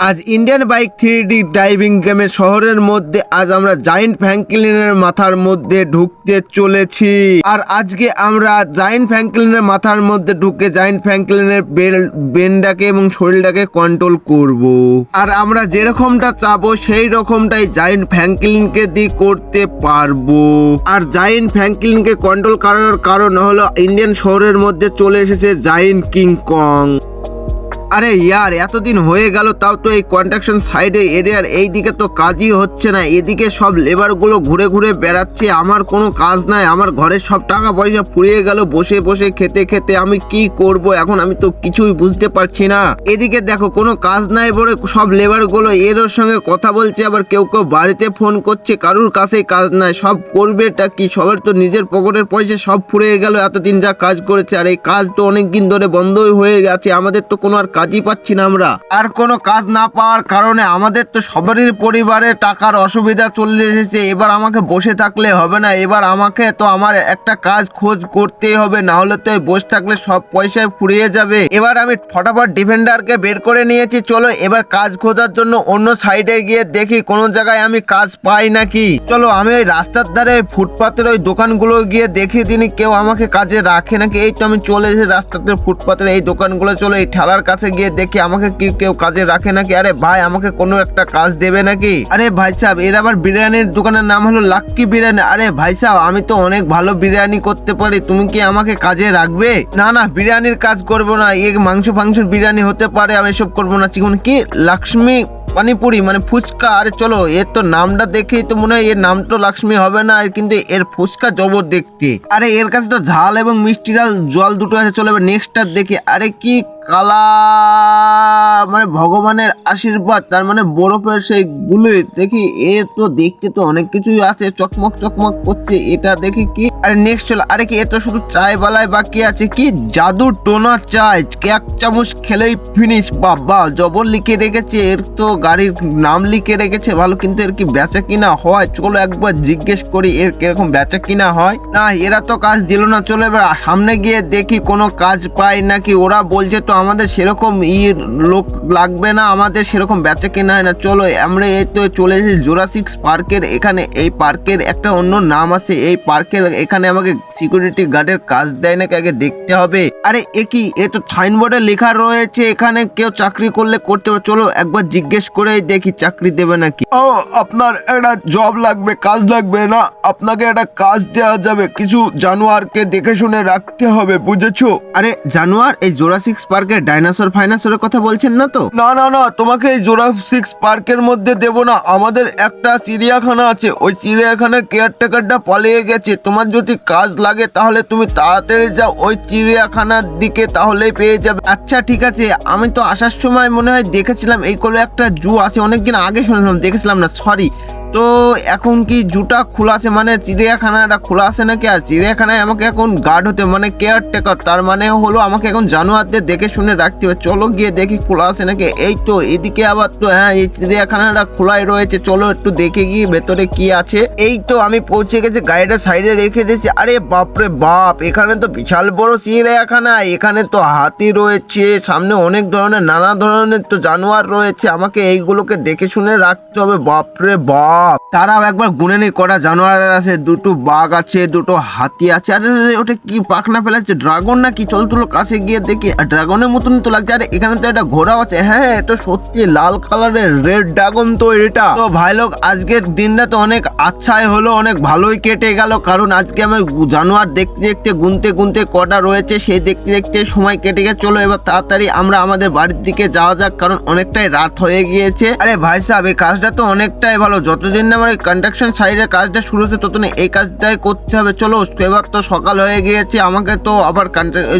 আজ Indian bike three D driving গেমের শহরের মধ্যে, আজ আমরা জায়েন্ট ফ্র্যাঙ্কলিনের মাথার মধ্যে ঢুকতে চলেছি। আর আজকে আমরা জায়েন্ট ফ্র্যাঙ্কলিনের মাথার মধ্যে ঢুকে জায়েন্ট ফ্র্যাঙ্কলিনের বেল বেনটাকে এবং শরীরটাকে কন্ট্রোল করব। আর আমরা যেরকমটা চাবো, সেই রকমটাই জায়েন্ট ফ্র্যাঙ্কলিনকে দিয়ে করতে পারব। আর জায়েন্ট ফ্র্যাঙ্কলিনকে কন্ট্রোল করার কারণ হলো ইন্ডিয়ান শহরের মধ্যে চলে এসেছে জায়েন্ট কিং কং আরে ইয়ার, এতদিন হয়ে গেল, তাও তো এই কন্ট্রাকশন সাইডে এরিয়ার এই দিকে তো কাজই হচ্ছে না। এদিকে সব লেবারগুলো ঘুরে ঘুরে বেড়াচ্ছে, আমার কোনো কাজ নাই, আমার ঘরের সব টাকা পয়সা ফুরিয়ে গেল, বসে বসে খেতে খেতে আমি কি করব, এখন আমি তো কিছুই বুঝতে পারছি না। এদিকে দেখো, কোনো কাজ নাই বলে সব লেবারগুলো এর সঙ্গে কথা বলছে, আবার কেউ কেউ বাড়িতে ফোন করছে, কারুর কাছেই কাজ নাই, সব করবেটা কি? সবার তো নিজের পকেটের পয়সা সব ফুরিয়ে গেল, এতদিন যা কাজ করেছে, আর এই কাজ তো অনেক দিন ধরে বন্ধই হয়ে গেছে, আমাদের তো কোনো আর কাজই পাচ্ছি না আমরা। আর কোনো কাজ না পাওয়ার কারণে আমাদের তো সবারই পরিবারে টাকার অসুবিধা চলে এসেছে। এবার আমাকে বসে থাকলে হবে না। এবার আমাকে তো আমার একটা কাজ খোঁজ করতেই হবে। না হলে তো বসে থাকলে সব পয়সায় ফুরিয়ে যাবে। এবার আমি ফটাফট ডিফেন্ডারকে বের করে নিয়েছি। চলো এবার কাজ খোঁজার জন্য অন্য সাইডে গিয়ে দেখি কোনো জায়গায় আমি কাজ পাই নাকি। চলো আমি ওই রাস্তার ধারে ফুটপাতের ওই দোকানগুলো গিয়ে দেখে তিনি কেউ আমাকে কাজে রাখে নাকি? এই তো আমি চলে এসে রাস্তাতে ফুটপাতের এই দোকানগুলো। চলো এই ঠেলার কাছে গিয়ে দেখি আমাকে কি কেউ কাজে রাখে নাকি? আরে ভাই, আমাকে কোনো একটা কাজ দেবে নাকি? আরে ভাই সাহেব, এর আবার বিরিয়ানির দোকানের নাম হলো লাক্কি বিরিয়ানি। আরে ভাই সাহেব, আমি তো অনেক ভালো বিরিয়ানি করতে পারি, তুমি কি আমাকে কাজে রাখবে? না না, বিরিয়ানির কাজ করব না এ মাংস ফাংসের বিরিয়ানি হতে পারে, আমি সব করব না। চিকন কি? লক্ষ্মী পানিপুরি মানে ফুচকা। আরে চলো, এর তো নামটা দেখেই তো মনে হয় এর নাম তো লক্ষ্মী হবে না, আর কিন্তু এর ফুচকা জবর দেখতে। আরে এর কাছে তো ঝাল এবং মিষ্টি ঝাল, জল দুটো আছে, চলো এবার নেক্সটটা দেখি। আরে কি কালা মানে ভগবানের আশীর্বাদ, তার মানে বরফের সেই গুলো। দেখি, এ তো দেখতে তো অনেক কিছুই আছে, চকমক চকমক করছে, এটা দেখি কি। আরে নেক্সট চলো, আরে কি, এ তো শুধু চায় বালায় বাকি আছে, কি জাদু টোনা চায় এক চামচ খেলেই ফিনিশ বাবা, জবর লিখে রেখেছে, এর তো গাড়ির নাম লিখে রেখেছে ভালো, কিন্তু এর কি বেচা কিনা হয়? চলো একবার জিজ্ঞেস করি, এর কীরকম বেচা কিনা হয়? না, এরা তো কাজ দিল না, চলো এবার সামনে গিয়ে দেখি কোনো কাজ পাই নাকি। ওরা বলছে তো আমাদের সেরকম ই লোক লাগবে না, আমাদের সেরকম বেচা কিনা হয় না। চলো, আমরা এই তো চলে এসেছি জোরাসিক্স পার্কের এখানে, এই পার্কের একটা অন্য নাম আছে, এই পার্কের এখানে আমাকে সিকিউরিটি গার্ডের কাজ দেয় নাকি, আগে দেখতে হবে। আরে, এ কি, এ তো সাইনবোর্ডে লেখা রয়েছে, এখানে কেউ চাকরি করলে করতে পারে। চলো, একবার জিজ্ঞেস করে দেখি চাকরি দেবে নাকি? ও, আপনার একটা জব লাগবে, কাজ লাগবে না। আপনাকে একটা কাজ দেওয়া যাবে। কিছু জানোয়ারকে দেখে শুনে রাখতে হবে, বুঝেছ? আরে, জানোয়ার, এই জোরাসিক্স পার্কের ডাইনোসর ফাইনাসরের কথা বলছেন না তো? না না না, তোমাকে এই জোরাসিক্স পার্কের মধ্যে দেব না। আমাদের একটা চিড়িয়াখানা আছে। ওই চিড়িয়াখানার কেয়ারটেকারটা পালিয়ে গেছে। তোমার যদি কাজ লাগে, তাহলে তুমি তাড়াতাড়ি যাও। ওই চিড়িয়াখানার দিকে তাহলেই পেয়ে যাবে। আচ্ছা ঠিক আছে। আমি তো আসার সময় মনে হয় দেখেছিলাম, এই কোলে একটা জু আছে অনেকদিন আগে শুনেছিলাম দেখেছিলাম না সরি তো এখন কি জুটা খোলা আছে মানে চিড়িয়াখানাটা খোলা আছে নাকি? আর চিড়িয়াখানায় আমাকে এখন গার্ড হতে মানে কেয়ারটেকার তার মানে হলো আমাকে এখন জানোয়ারদের দেখে শুনে রাখতে হবে। চলো গিয়ে দেখি খোলা আছে নাকি? এই তো, এদিকে আবার তো হ্যাঁ এই চিড়িয়াখানাটা খোলাই রয়েছে। চলো একটু দেখে গিয়ে ভেতরে কি আছে। এই তো, আমি পৌঁছে গেছি, গাড়িটা সাইডে রেখে দিয়েছি। আরে বাপরে বাপ, এখানে তো বিশাল বড় চিড়িয়াখানা। এখানে তো হাতি রয়েছে, সামনে অনেক ধরনের, নানা ধরনের তো জানোয়ার রয়েছে। আমাকে এইগুলোকে দেখে শুনে রাখতে হবে। বাপরে বাপ। তারাও একবার গুনে নেই কটা জানোয়ার আছে, দুটো বাঘ আছে, দুটো হাতি আছে। আরে ওটা কি পাখনা ফেলাচ্ছে ড্রাগন না কি চল তুলো কাছে গিয়ে দেখি। ড্রাগনের মতন তো লাগছে। আরে, এখানে তো একটা ঘোড়াও আছে। হ্যাঁ এটা সত্যি লাল কালারের রেড ড্রাগন তো এটা। তো ভাই লোক, আজকের দিনটা তো অনেক আচ্ছাই হলো, অনেক ভালোই কেটে গেল। কারণ আজকে আমি জানোয়ার দেখতে দেখতে, গুনতে গুনতে কটা রয়েছে, সেই দেখতে দেখতে সময় কেটে গেছে। চলো এবার তাড়াতাড়ি আমরা আমাদের বাড়ির দিকে যাওয়া যাক, কারণ অনেকটাই রাত হয়ে গিয়েছে। আরে ভাই সাহেব, এই কাজটা তো অনেকটাই ভালো। যতদিন না আমার কন্ট্রাকশন সাইডের কাজটা শুরু হচ্ছে ততদিন এই কাজটাই করতে হবে। চলো, এবার তো সকাল হয়ে গিয়েছে, আমাকে তো আবার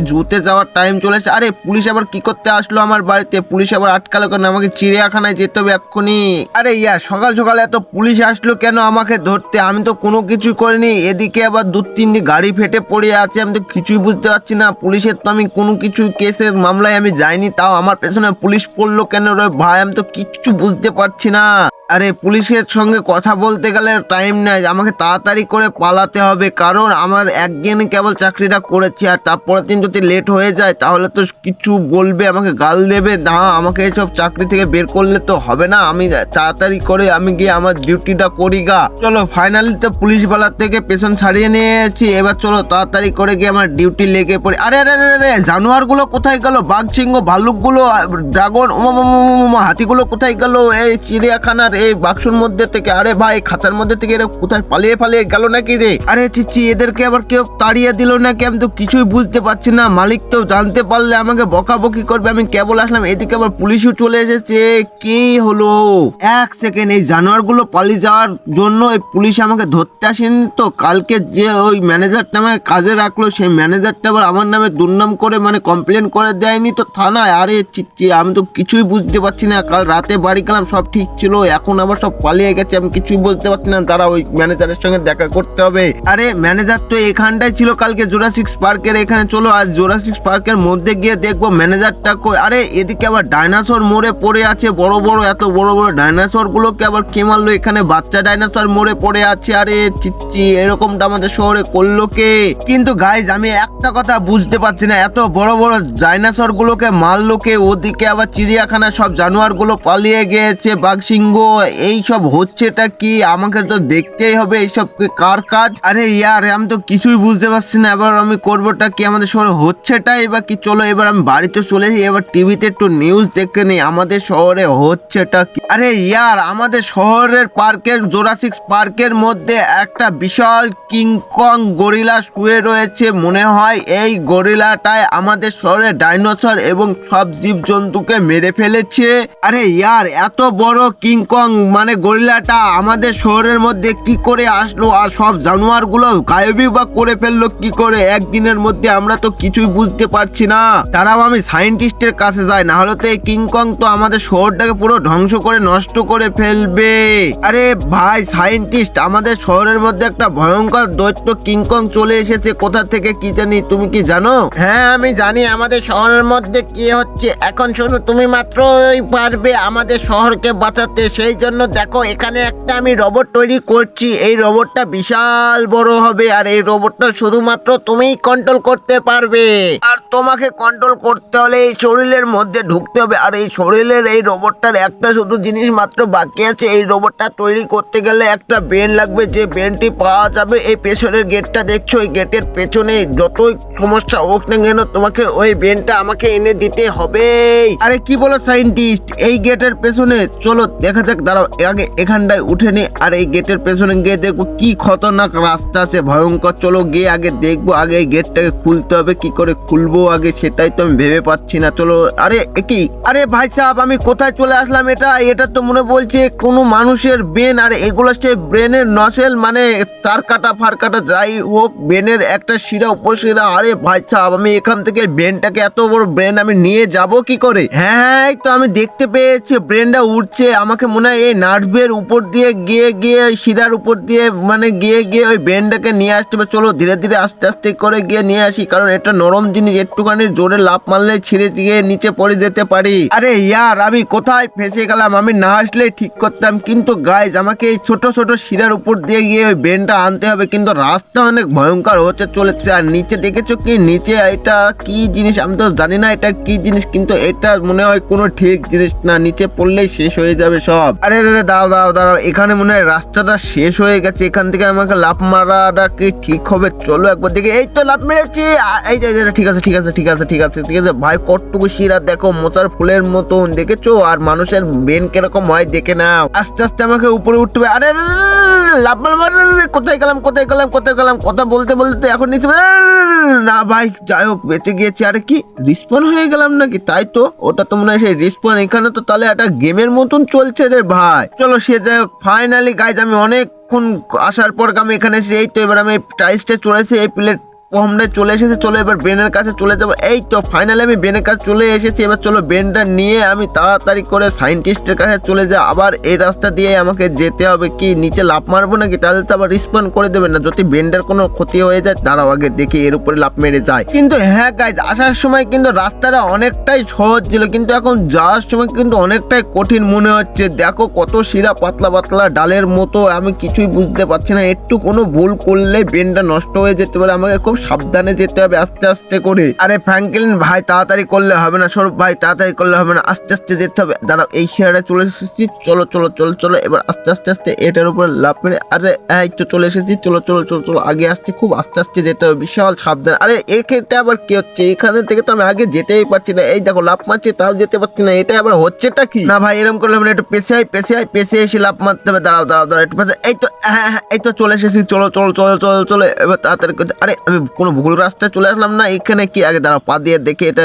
জুতে যাওয়ার টাইম চলেছে আরে, পুলিশ আবার কি করতে আসলো আমার বাড়িতে? পুলিশ আবার আটকালো কেন? আমাকে চিড়িয়াখানায় যেতে হবে এক্ষুনি। আরে, ইয়া, সকাল সকাল এত পুলিশ আসলো কেন আমাকে ধরতে? আমি তো কোনো কিছু করিনি। এদিকে আবার দু তিনটি গাড়ি ফেটে পড়ে আছে, আমি তো কিছুই বুঝতে পারছি না। পুলিশের তো আমি কোনো কিছু কেসের মামলায় আমি যাইনি, তাও আমার পেছনে পুলিশ পড়ল কেন রে ভাই? আমি তো কিচ্ছু বুঝতে পারছি না। আরে পুলিশের সঙ্গে কথা বলতে গেলে টাইম নাই। আমাকে তাড়াতাড়ি করে পালাতে হবে, কারণ আমার একদিন কেবল চাকরিটা করেছি আর তারপরের দিন যদি লেট হয়ে যায়, তাহলে তো কিছু বলবে, আমাকে গাল দেবে। না, আমাকে এসব চাকরি থেকে বের করলে তো হবে না। আমি তাড়াতাড়ি করে আমি গিয়ে আমার ডিউটিটা করি গা। চলো ফাইনালি তো পুলিশ বালার থেকে পেছন ছাড়িয়ে নিয়েছি। এবার চলো, তাড়াতাড়ি করে গিয়ে আমার ডিউটি লেগে পড়ি। আরে আরে আরে আরে, জানোয়ারগুলো কোথায় গেল? বাঘ, সিংহ ভাল্লুকগুলো ড্রাগন ও হাতিগুলো কোথায় গেল? এই চিড়িয়াখানার বাক্সর মধ্যে থেকে, আরে ভাই, খাঁচার মধ্যে থেকে এরা কোথায় পালিয়ে পালিয়ে গেল নাকি রে? আরে চিচি, এদেরকে আবার কেউ তাড়িয়ে দিল নাকি? আমি তো কিছুই বুঝতে পারছি না, মালিক তো জানতে পারলে আমাকে বকাবকি করবে, আমি কেবল আসলাম, এদিকে আবার পুলিশও চলে এসেছে, কি হলো? এক সেকেন্ড এই জানোয়ারগুলো পালিয়ে যাওয়ার জন্য এই পুলিশ আমাকে ধরতে আসেনি তো? কালকে যে ওই ম্যানেজারটা আমাকে কাজে রাখল, সেই ম্যানেজারটা আবার আমার নামে দুর্নাম করে মানে কমপ্লেন করে দেয়নি তো থানায়? আরে চিচ্ছি আমি তো কিছুই বুঝতে পারছি না, কাল রাতে বাড়ি গেলাম, সব ঠিক ছিল এখন আবার সব পালিয়ে গেছে, আমি কিছুই বলতে পারছি না। তারা ওই ম্যানেজারের সঙ্গে দেখা করতে হবে। আরে ম্যানেজার তো এখানটাই ছিল কালকে জোরাসিক্স পার্কের এখানে। চলো, আজ জোরাসিক্স পার্কের মধ্যে গিয়ে দেখব ম্যানেজারটা কই। আরে, এদিকে আবার ডাইনোসর মরে পড়ে আছে, বড় বড়, এত বড় বড় ডাইনোসর গুলোকে আবার কে মারলো? এখানে বাচ্চা ডাইনোসর মরে পড়ে আছে। আরে চিচ্ছি এরকমটা আমাদের শহরে করল কে? কিন্তু গাইজ আমি একটা কথা বুঝতে পারছি না, এত বড় বড় ডাইনোসর গুলোকে মারলো কে? ওদিকে আবার চিড়িয়াখানা সব জানোয়ারগুলো পালিয়ে গিয়েছে বাঘ সিংহ। এই সব হচ্ছেটা কি? আমাকে তো দেখতেই হবে এইসব কার কাজ? আরে ইয়ার, আমি তো কিছুই বুঝতে পারছি না। এবার আমি করবোটা কি? আমাদের শহরে হচ্ছেটা এবার কি? চলো, এবার আমি বাড়িতে চলে যাই এবার টিভিতে একটু নিউজ দেখে নেই। আমাদের শহরে হচ্ছেটা কি? আরে ইয়ার, আমাদের শহরের পার্কের জোরাসিক্স পার্কের মধ্যে একটা বিশাল কিংকং গরিলা শুয়ে রয়েছে। মনে হয় এই গরিলাটায় আমাদের শহরে ডাইনোসর এবং সব জীব জন্তুকে মেরে ফেলেছে। আরে ইয়ার, এত বড় কিংকং মানে গরিলাটা আমাদের শহরের মধ্যে কি করে আসলো আর সব জানোয়ারগুলো গায়েবী বা করে ফেলল কি করে? একদিনের মধ্যে আমরা তো কিছুই বুঝতে পারছি না। তারাও আমি সায়েন্টিস্টের কাছে যাই না হলে তো এই কিংকং তো আমাদের শহরটাকে পুরো ধ্বংস করে নষ্ট করে ফেলবে। আরে ভাই, সায়েন্টিস্ট, আমাদের শহরের মধ্যে একটা ভয়ঙ্কর দৈত্য কিংকং চলে এসেছে। কোথা থেকে কি জানি, তুমি কি জানো? হ্যাঁ আমি জানি আমাদের শহরের মধ্যে কি হচ্ছে। এখন শুধু তুমি মাত্রই পারবে আমাদের শহরকে বাঁচাতে। সেই জন্য দেখো, এখানে একটা আমি রোবট তৈরি করছি। এই রোবটটা বিশাল বড় হবে আর এই রোবটটা শুধুমাত্র তুমিই কন্ট্রোল করতে পারবে। আর তোমাকে কন্ট্রোল করতে হলে এই শরীরের মধ্যে ঢুকতে হবে। আর এই শরীরের এই রোবটটার একটা শুধু জিনিস মাত্র বাকি আছে। এই রোবটটা তৈরি করতে গেলে একটা বেন লাগবে। যে ব্রেনটি পাওয়া যাবে, এই পেছনের গেটটা দেখছ? ওই গেটের পেছনে যতই সমস্যা হোক না কেন, তোমাকে ওই ব্রেনটা আমাকে এনে দিতে হবে আরে কি বলো সাইন্টিস্ট এই গেটের পেছনে, চলো, দেখা যাক দাঁড়াও আগে এখানটায় উঠে নে আর এই গেটের পেছনে গিয়ে দেখব কি খতরনাক রাস্তা আছে ভয়ঙ্কর। চলো গিয়ে আগে দেখব আগে এই গেটটাকে খুলতে হবে কি করে খুলবো আগে সেটাই তো আমি ভেবে পাচ্ছি না। চলো আরে কি? আরে ভাই সাহেব আমি কোথায় চলে আসলাম এটা? এটা তো মনে বলছে কোনো মানুষের ব্রেন আর এগুলো সে ব্রেনের নসেল মানে তার কাটা ফার কাটা যাই হোক ব্রেনের একটা শিরা উপশিরা। আরে ভাই সাহেব আমি এখান থেকে ব্রেনটাকে এত বড় ব্রেন আমি নিয়ে যাব কি করে? হ্যাঁ হ্যাঁ, তো আমি দেখতে পেয়েছি ব্রেনটা উঠছে আমাকে মনে হয় এই নার্ভের উপর দিয়ে গিয়ে গিয়ে শিরার উপর দিয়ে মানে গিয়ে গিয়ে ওই ব্রেনটাকে নিয়ে আসতে হবে। চলো ধীরে ধীরে, আস্তে আস্তে করে গিয়ে নিয়ে আসি, কারণ এটা নরম জিনিস, একটুখানি জোরে লাভ মারলে ছিঁড়ে দিয়ে নিচে পড়ে যেতে পারি। আরে ইয়ার, আমি কোথায় ফেসে গেলাম? আমি না আসলে ঠিক করতাম। কিন্তু গাইজ আমাকে এই ছোট ছোট শিরার উপর দিয়ে গিয়ে ওই ব্রেনটা আনতে হবে। কিন্তু রাস্তা অনেক ভয়ঙ্কর হচ্ছে, চলেছে। আর নিচে দেখেছ কি? নিচে এটা কি জিনিস? আমি তো জানি না এটা কি জিনিস, কিন্তু এটা মনে হয় কোনো ঠিক জিনিস না। নিচে পড়লেই শেষ হয়ে যাবে সব। আরে আরে দাঁড়াও দাঁড়াও দাঁড়াও এখানে মনে হয় রাস্তাটা শেষ হয়ে গেছে এখান থেকে আমাকে লাফ মারাটা কি ঠিক হবে চলো একবার দেখে এই তো লাফ মেরেছি এই যে ঠিক আছে ঠিক আছে ঠিক আছে ঠিক আছে ঠিক আছে ভাই কতটুকু শিরা দেখো মোচার ফুলের মতন দেখেছ আর মানুষের বেন কীরকম হয় দেখে নাও আস্তে আস্তে আমাকে উপরে উঠতে হবে আরে লাফ মার মার, আরে, আরে, কোথায় গেলাম কোথায় গেলাম কোথায় গেলাম কথা বলতে বলতে এখন নিচে না ভাই যাই হোক বেঁচে গিয়েছি আরে কি রিস্পন হয়ে গেলাম নাকি তাই তো ওটা তো মনে হয় সেই রিস্পন এখানে তো তাহলে একটা গেমের মতন চলছে রে ভাই। চলো সে যাই হোক ফাইনালি গাইজ আমি অনেকক্ষণ আসার পর আমি এখানে এসে এই তো এবার আমি টাইসটা চড়েছি, এই প্লেট প্ল্যাটফর্মে চলে এসেছে, চলো এবার বেনের কাছে চলে যাব। এই তো ফাইনালি আমি বেনের কাছে চলে এসেছি, এবার চলো বেনটা নিয়ে আমি তাড়াতাড়ি করে সাইন্টিস্টের কাছে চলে যাই। আবার এই রাস্তা দিয়ে আমাকে যেতে হবে কি, নিচে লাফ মারবো নাকি? তাহলে তো আবার রিসপন্ড করে দেবে না। যদি বেন্ডার কোনো ক্ষতি হয়ে যায়, দাঁড়াও আগে দেখি, এর উপরে লাফ মেরে যায়। কিন্তু হ্যাঁ গাইজ আসার সময় কিন্তু রাস্তাটা অনেকটাই সহজ ছিল, কিন্তু এখন যাওয়ার সময় কিন্তু অনেকটাই কঠিন মনে হচ্ছে। দেখো কত শিরা পাতলা পাতলা ডালের মতো, আমি কিছুই বুঝতে পারছি না। একটু কোনো ভুল করলে বেনটা নষ্ট হয়ে যেতে পারে। আমাকে খুব সাবধানে যেতে হবে আস্তে আস্তে করে আরে ফ্র্যাঙ্কলিন ভাই তাড়াতাড়ি করলে হবে না স্বরূপ ভাই তাড়াতাড়ি করলে হবে না আস্তে আস্তে যেতে হবে দাঁড়াও এই শিরাটা চলে এসেছি চলো চলো চলো চলো এবার আস্তে আস্তে আস্তে এটার উপর লাভ মেরে আরে এই তো চলে এসেছি চলো চলো চলো চলো আগে আসতে খুব আস্তে আস্তে যেতে হবে বিশাল সাবধান আরে এক্ষেত্রে আবার কি হচ্ছে এখানে থেকে তো আমি আগে যেতেই পারছি না এই দেখো লাভ মারছি তাও যেতে পারছি না এটা আবার হচ্ছেটা কি না ভাই এরকম করলে না একটু পেছে আই পেছে আই পেছে এসে লাভ মারতে হবে দাঁড়াও দাঁড়াও দাঁড়াও একটু এই তো হ্যাঁ হ্যাঁ এই তো চলে এসেছি চলো চলো চলো চলো চলো এবার তাড়াতাড়ি করে আরে আমি কোনো ভুল রাস্তায় চলে আসলাম না, এখানে কি আগে দাঁড়াও, পা দিয়ে দেখে এটা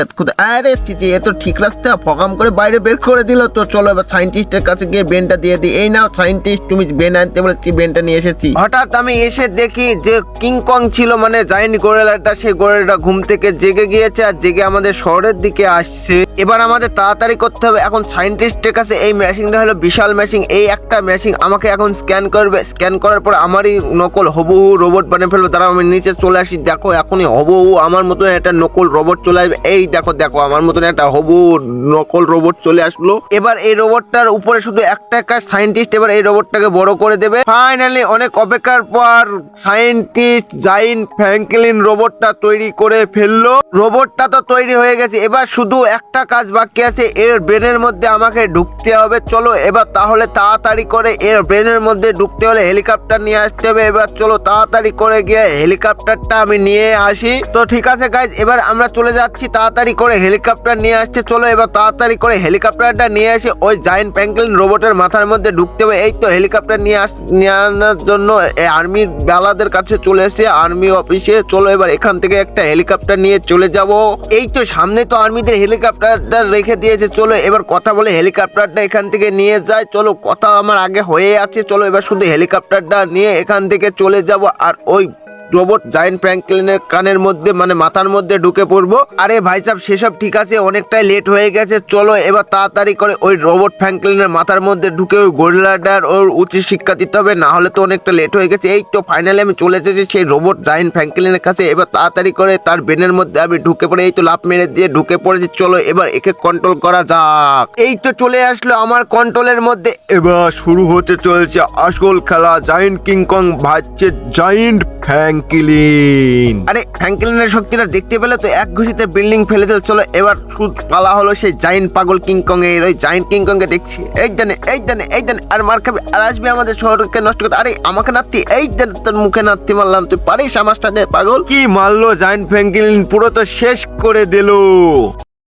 আরে চিচি এ তো ঠিক রাস্তা ফকাম করে বাইরে বের করে দিল তো, চলো এবার সাইন্টিস্টের কাছে গিয়ে বেনটা দিয়ে দিই। এই নাও সাইন্টিস্ট তুমি বেন আনতে বলেছি বেনটা নিয়ে এসেছি। হঠাৎ আমি এসে দেখি যে কিংকং ছিল মানে জাইন্ট গোরেলাটা, সেই গোরেলাটা ঘুম থেকে জেগে গিয়েছে আর জেগে আমাদের শহরের দিকে আসছে। এবার আমাদের তাড়াতাড়ি করতে হবে। এখন সাইন্টিস্টের কাছে এই মেশিনটা হলো বিশাল মেশিন। এই একটা মেশিন আমাকে এখন স্ক্যান করবে। স্ক্যান করার পর আমারই নকল হবহু রোবট বানিয়ে ফেলবে। তারা আমি নিচে চলে আসি। দেখো, এখনই হবহু আমার মতন একটা নকল রোবট চলে আসবে। এই দেখো দেখো, আমার মতন একটা হবহু নকল রোবট চলে আসলো। এবার এই রোবটটার উপরে শুধু একটা কাজ সাইন্টিস্ট এবার এই রোবটটাকে বড় করে দেবে। ফাইনালি অনেক অপেক্ষার পর সাইন্টিস্ট জাইন ফ্র্যাঙ্কলিন রোবটটা তৈরি করে ফেলল। রোবটটা তো তৈরি হয়ে গেছে। এবার শুধু একটা কাজ বাকি আছে, এর ব্রেনের মধ্যে আমাকে ঢুকতে হবে। চলো, এবার তাহলে তাড়াতাড়ি করে এর ব্রেনের মধ্যে ঢুকতে হলে হেলিকপ্টার নিয়ে আসতে হবে। এবার চলো, তাড়াতাড়ি করে গিয়ে হেলিকপ্টারটা আমি নিয়ে আসি। তো ঠিক আছে গাইজ এবার আমরা চলে যাচ্ছি। তাড়াতাড়ি করে হেলিকপ্টার নিয়ে আসছে। চলো, এবার তাড়াতাড়ি করে হেলিকপ্টারটা নিয়ে এসে ওই জাইন্ট প্যাঙ্কলিন রোবটের মাথার মধ্যে ঢুকতে হবে। এই তো হেলিকপ্টার নিয়ে আস, নিয়ে আনার জন্য আর্মির বেলাদের কাছে চলে এসে আর্মি অফিসে চলো, এবার এখান থেকে একটা হেলিকপ্টার নিয়ে চলে যাব। এই তো সামনে তো আর্মিদের হেলিকপ্টারটা রেখে দিয়েছে চলো, এবার কথা বলে হেলিকপ্টারটা এখান থেকে নিয়ে যায়। চলো, কথা আমার আগে হয়ে আছে, চলো, এবার শুধু হেলিকপ্টারটা নিয়ে এখান থেকে চলে যাব। আর ওই রোবট জায়েন্ট ফ্র্যাঙ্কলিনের কানের মধ্যে মানে মাথার মধ্যে ঢুকে পড়ব। আরে ভাই সাহেব সেসব ঠিক আছে, অনেকটাই লেট হয়ে গেছে, চলো এবার তাড়াতাড়ি করে ওই রোবট ফ্র্যাঙ্কলিনের মাথার মধ্যে ঢুকে ওই গোরিলাটার ওর উচিত শিক্ষা দিতে হবে, না হলে তো অনেকটা লেট হয়ে গেছে। এই তো ফাইনালি আমি চলে এসেছি সেই রোবট জায়েন্ট ফ্র্যাঙ্কলিনের কাছে, এবার তাড়াতাড়ি করে তার ব্রেনের মধ্যে আমি ঢুকে পড়ে, এই তো লাভ মেরে দিয়ে ঢুকে পড়েছি, চলো এবার একে কন্ট্রোল করা যাক। এই তো চলে আসলো আমার কন্ট্রোলের মধ্যে, এবার শুরু হতে চলেছে আসল খেলা জায়েন্ট কিংকং ভাজছে জায়েন্ট ফ্র্যাঙ্কলিন আরে ফ্র্যাঙ্কলিনের শক্তিটা দেখতে পেলে তো এক ঘুষিতে বিল্ডিং ফেলে দিল। চলো এবার সুদ পালা হলো সেই জায়েন্ট পাগল কিংকং এর ওই জায়েন্ট কিংকং কে দেখছি। এই জানে এই জানে এই জানে আর মার খাবে আর আসবে আমাদের শহরকে নষ্ট করতে। আরে আমাকে নাতি এই জানে তোর মুখে নাতি মারলাম। তুই পারিস আমার সাথে পাগল? কি মারলো জায়েন্ট ফ্র্যাঙ্কলিন পুরো তো শেষ করে দিল।